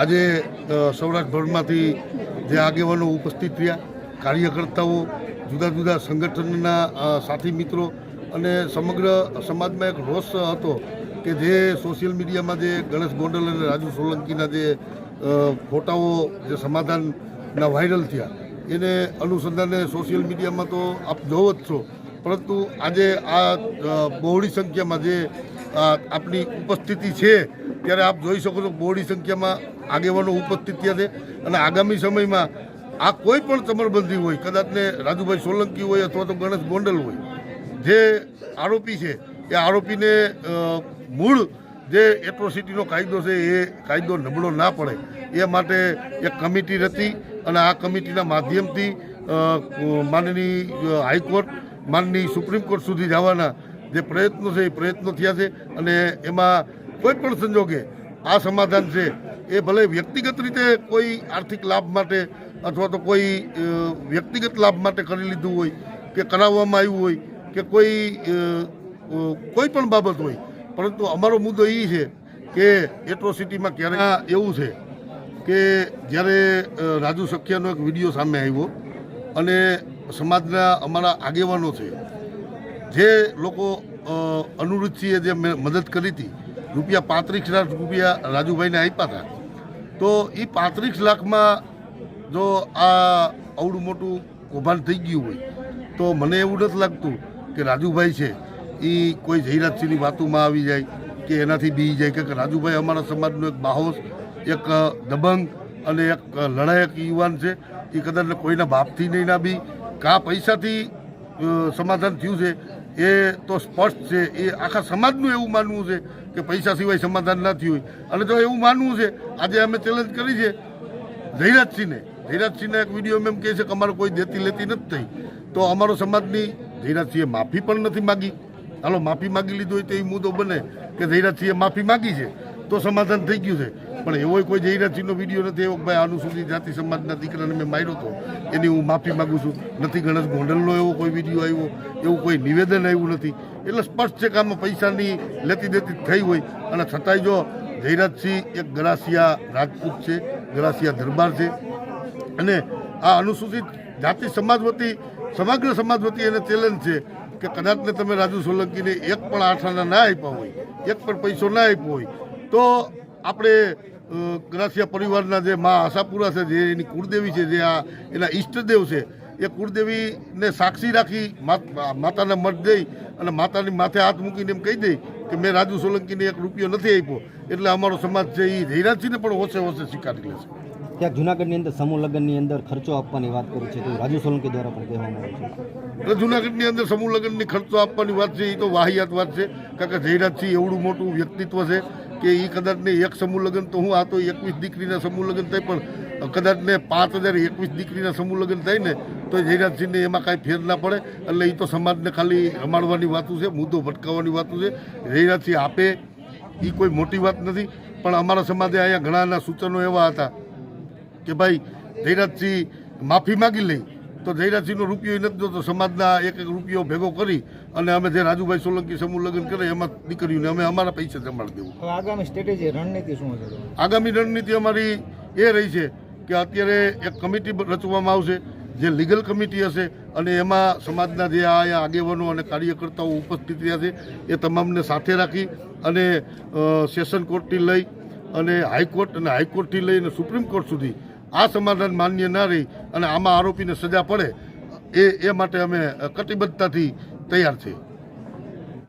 આજે સૌરાષ્ટ્રભરમાંથી જે આગેવાનો ઉપસ્થિત થયા કાર્યકર્તાઓ, જુદા જુદા સંગઠનના સાથી મિત્રો અને સમગ્ર સમાજમાં એક રોષ હતો કે જે સોશિયલ મીડિયામાં જે ગણેશ ગોંડલ અને રાજુ સોલંકીના જે ફોટાઓ, જે સમાધાનના વાયરલ થયા, એને અનુસંધાને સોશિયલ મીડિયામાં તો આપ જોવો જ છો. પરંતુ આજે આ બહોળી સંખ્યામાં જે આપની ઉપસ્થિતિ છે, ત્યારે આપ જોઈ શકો છો બહોળી સંખ્યામાં આગેવાનો ઉપસ્થિત થયા છે. અને આગામી સમયમાં આ કોઈ પણ ચમરબંધી હોય, કદાચને રાજુભાઈ સોલંકી હોય અથવા તો ગણેશ ગોંડલ હોય, જે આરોપી છે, એ આરોપીને મૂળ જે એટ્રોસિટીનો કાયદો છે, એ કાયદો નબળો ના પડે. એ માટે એક કમિટી હતી અને આ કમિટીના માધ્યમથી માનની હાઈકોર્ટ માનની સુપ્રીમ કોર્ટ સુધી જવાના જે પ્રયત્નો છે, એ પ્રયત્નો થયા છે. અને એમાં કોઈ પણ સંજોગે આ સમાધાન છે એ ભલે વ્યક્તિગત રીતે કોઈ આર્થિક લાભ માટે અથવા તો કોઈ વ્યક્તિગત લાભ માટે કરી લીધું હોય, કે કરાવવામાં આવ્યું હોય, કે કોઈ કોઈ પણ બાબત હોય, પરંતુ અમારો મુદ્દો એ છે કે એટ્રોસિટીમાં ક્યારે એવું છે કે જ્યારે રાજુ સખિયાનો એક વીડિયો સામે આવ્યો અને સમાજના અમારા આગેવાનો છે, જે લોકો અનુરૂધસિંહે જે મદદ કરી હતી, રૂપિયા પાંત્રીસ લાખ રૂપિયા રાજુભાઈને આપ્યા હતા તો એ પાંત્રીસ લાખમાં જો આ અવડું મોટું કૌભાંડ થઈ ગયું હોય, તો મને એવું નથી લાગતું કે રાજુભાઈ છે એ કોઈ જયરાજસિંહની વાતોમાં આવી જાય કે એનાથી બી જાય કે રાજુભાઈ અમારા સમાજનો એક બાહોશ, એક દબંગ અને એક લડાયક યુવાન છે. એ કદાચ કોઈના બાપથી નહીં ના બી. કા પૈસાથી સમાધાન થયું છે એ તો સ્પષ્ટ છે. એ આખા સમાજનું એવું માનવું છે કે પૈસા સિવાય સમાધાન નથી હોય. અને જો એવું માનવું છે, આજે અમે ચેલેન્જ કરી છે ધૈરાજસિંહને. ધૈરાજસિંહના એક વીડિયો એમ કહે છે કે અમારે કોઈ દેતી લેતી નથી થઈ. તો અમારો સમાજની ધૈરાજસિંહે માફી પણ નથી માગી. હાલો, માફી માગી લીધું હોય તો એ મુદ્દો બને કે ધૈરાજસિંહે માફી માગી છે. તો સમાધાન થઈ ગયું છે. પણ એવો કોઈ જયરાજસિંહનો વીડિયો નથી, એવો ભાઈ અનુસૂચિત જાતિ સમાજના દીકરાને મેં માર્યો હતો એની હું માફી માગું છું. નથી ગણેશ ગોંડલનો એવો કોઈ વીડિયો આવ્યો, એવું કોઈ નિવેદન આવ્યું નથી. એટલે સ્પષ્ટ છે કે આમાં પૈસાની લેતી દેતી થઈ હોય. અને છતાંય જો જયરાજસિંહ એક ગરાસિયા રાજપૂત છે ગરાસિયા દરબાર છે, અને આ અનુસૂચિત જાતિ સમાજ વતી, સમગ્ર સમાજ વતી એને ચેલેન્જ છે કે કદાચને તમે રાજુ સોલંકીને એક પણ આઠાના ના આપ્યા હોય, એક પણ પૈસો ના આપ્યો હોય, તો આપણે ગ્રાસિયા પરિવારના જે મા આશાપુરા છે જે એની કુળદેવી છે જે આ એના ઈષ્ટદેવ છે એ કુળદેવીને સાક્ષી રાખી માતાને મઠ દઈ અને માતાની માથે હાથ મૂકીને એમ કહી દઈ કે મેં રાજુ સોલંકીને એક રૂપિયો નથી આપ્યો. એટલે અમારો સમાજ છે એ જયરાજસિંહને પણ હોશે હોશે સ્વીકારી લેશે ત્યાં જુનાગઢની અંદર સમૂહ લગ્નની અંદર ખર્ચો આપવાની વાત કરી છે તો રાજુ સોલંકી દ્વારા પણ કહેવામાં આવે છે. એટલે જુનાગઢની અંદર સમૂહ લગ્નની ખર્ચો આપવાની વાત છે એ તો વાહિયાત વાત છે કારણ કે જયરાજસિંહ એવડું મોટું વ્યક્તિત્વ છે કે એ કદાચને એક સમૂહ લગ્ન તો હું આ તો એકવીસ દીકરીના સમૂહ લગ્ન થાય, પણ કદાચને પાંચ હજાર એકવીસ દીકરીના સમૂહ લગ્ન થાય ને, તો જયરાજસિંહને એમાં કાંઈ ફેર ના પડે. એટલે એ તો સમાજને ખાલી રમાડવાની વાતું છે, મુદ્દો ભટકાવવાની વાતું છે. જયરાજસિંહ આપે એ કોઈ મોટી વાત નથી. પણ અમારા સમાજે અહીંયા ઘણાના સૂચનો એવા હતા કે ભાઈ, જયરાજસિંહ માફી માગી લઈ તો જયરાજસિંહનો રૂપિયો નથી જોતો. સમાજના એક એક રૂપિયો ભેગો કરી અને અમે જે રાજુભાઈ સોલંકી સમૂહ લગ્ન કરે એમાં દીકરીઓને અમે અમારા પૈસા જમાડી દેવું. આગામી સ્ટ્રેટેજી રણનીતિ શું હશે? આગામી રણનીતિ અમારી એ રહી છે કે અત્યારે એક કમિટી રચવામાં આવશે જે લીગલ કમિટી હશે અને એમાં સમાજના જે આ આગેવાનો અને કાર્યકર્તાઓ ઉપસ્થિત રહ્યા છે એ તમામને સાથે રાખી અને સેશન કોર્ટથી લઈ અને હાઈકોર્ટ અને હાઈકોર્ટથી લઈને સુપ્રીમ કોર્ટ સુધી આ સમાધાન માન્ય ના રહી અને આમાં આરોપીને સજા પડે એ એ માટે અમે કટિબદ્ધતાથી તૈયાર છીએ